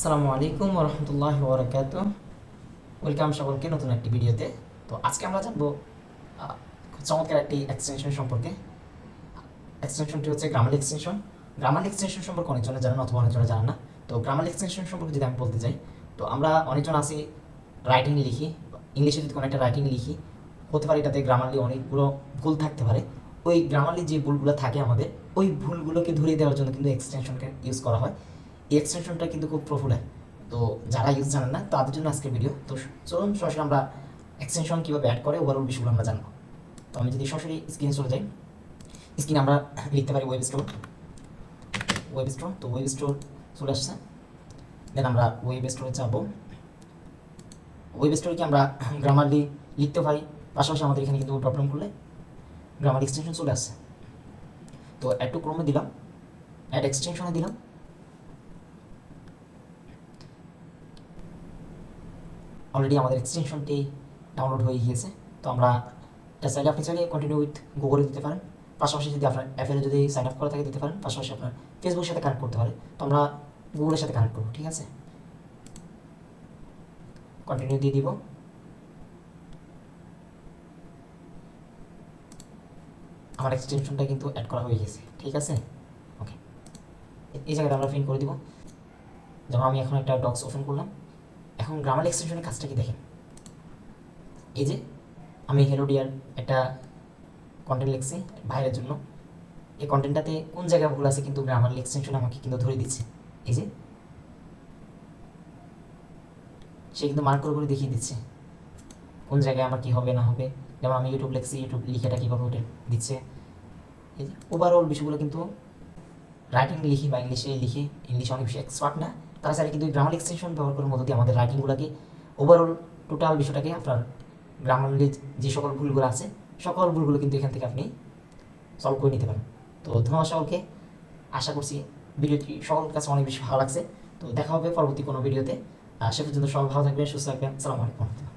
আসসালামু আলাইকুম রহমতুল্লাহ বরকাত ওয়েলকাম সকলকে নতুন একটি ভিডিওতে। তো আজকে আমরা জানব খুব চমৎকার একটি এক্সটেনশন সম্পর্কে। এক্সটেনশনটি হচ্ছে গ্রামাল এক্সটেনশন গ্রামাল এক্সটেনশন সম্পর্কে অনেকজনে জানেন অথবা অনেকজনে জানেন না। তো গ্রামাল এক্সটেনশন সম্পর্কে যদি আমি বলতে চাই, তো আমরা অনেকজন আছি রাইটিং লিখি, ইংলিশে যদি কোনো একটা রাইটিং লিখি, হতে পারে এটাতে গ্রামারলি অনেকগুলো ভুল থাকতে পারে। ওই গ্রামারলি যে ভুলগুলো থাকে আমাদের, ওই ভুলগুলোকে ধরিয়ে দেওয়ার জন্য কিন্তু এক্সটেনশনকে ইউজ করা হয়। এক্সটেনশনটা কিন্তু খুব পপুলার তো যারা ইউজ জানেন না, তাদের জন্য আজকের ভিডিও তো চলুন, সরাসরি আমরা এক্সটেনশন কীভাবে অ্যাড করে ওভারঅল বিষয়গুলো আমরা জানব। তো আমি যদি সরাসরি স্ক্রিনে চলে যাই। স্ক্রিনে আমরা লিখতে পারি ওয়েব স্টোর ওয়েব স্টোর তো ওয়েব স্টোর চলে আসছে। দেন আমরা ওয়েব স্টোরে যাব। ওয়েব স্টোরকে আমরা গ্রামারলি লিখতে পারি? পাশাপাশি আমাদের এখানে কিন্তু প্রবলেম করলে গ্রামার এক্সটেনশন চলে আসছে। তো অ্যাড টু ক্রমে দিলাম। অ্যাড এক্সটেনশনে দিলাম। অলরেডি আমাদের এক্সটেনশনটি ডাউনলোড হয়ে গিয়েছে। তো আমরা এটা চাইলে আপনি চাইলে কন্টিনিউ উইথ গুগলে দিতে পারেন। পাশাপাশি যদি আপনার অ্যাপেলে যদি সাইন আপ করা থাকে দিতে পারেন। পাশাপাশি আপনার ফেসবুকের সাথে কানেক্ট করতে পারে তো আমরা গুগলের সাথে কানেক্ট করব, ঠিক আছে? কন্টিনিউ দিয়ে দিব। আমার এক্সটেনশনটা কিন্তু অ্যাড করা হয়ে গেছে, ঠিক আছে? ওকে এই জায়গাটা আমরা ফিন করে দিব। যেমন আমি এখন একটা ডক্স ওপেন করলাম। এখন গ্রামার এক্সটেনশনের কাজটা কি দেখেন? এই যে, আমি হেলো ডিয়ার একটা কন্টেন্ট লিখছি ভাইয়ের জন্য। এই কন্টেন্টটাতে কোন জায়গায় ভুল আছে কিন্তু গ্রামার এক্সটেনশন আমাকে কিন্তু ধরে দিচ্ছে। এই যে, সে কিন্তু মার্ক করে করে দেখিয়ে দিচ্ছে। কোন জায়গায় আমার কী হবে, না হবে? যেমন আমি ইউটিউব লিখছি ইউটিউব লিখেটা কীভাবে ওটা দিচ্ছে? এই যে ওভারঅল বিষয়গুলো কিন্তু রাইটিং লিখি বা ইংলিশে লিখি ইংলিশে অনেক বেশি এক্সপার্ট না। তারা চাইলে কিন্তু গ্রামার এক্সটেনশন ব্যবহার করার মধ্য দিয়ে আমাদের রাইটিংগুলোকে ওভারঅল টোটাল বিষয়টাকে আপনার গ্রামারলি যে সকল ভুলগুলো আছে, সকল ভুলগুলো কিন্তু এখান থেকে আপনি সলভ করে নিতে পারেন। তো ধন্যবাদ সকলকে। আশা করছি ভিডিওটি সকলের কাছে অনেক বেশি ভালো লাগছে। তো দেখা হবে পরবর্তী কোনো ভিডিওতে। সে পর্যন্ত সবাই ভালো থাকবেন, সুস্থ থাকবেন। সালামু আলাইকুম।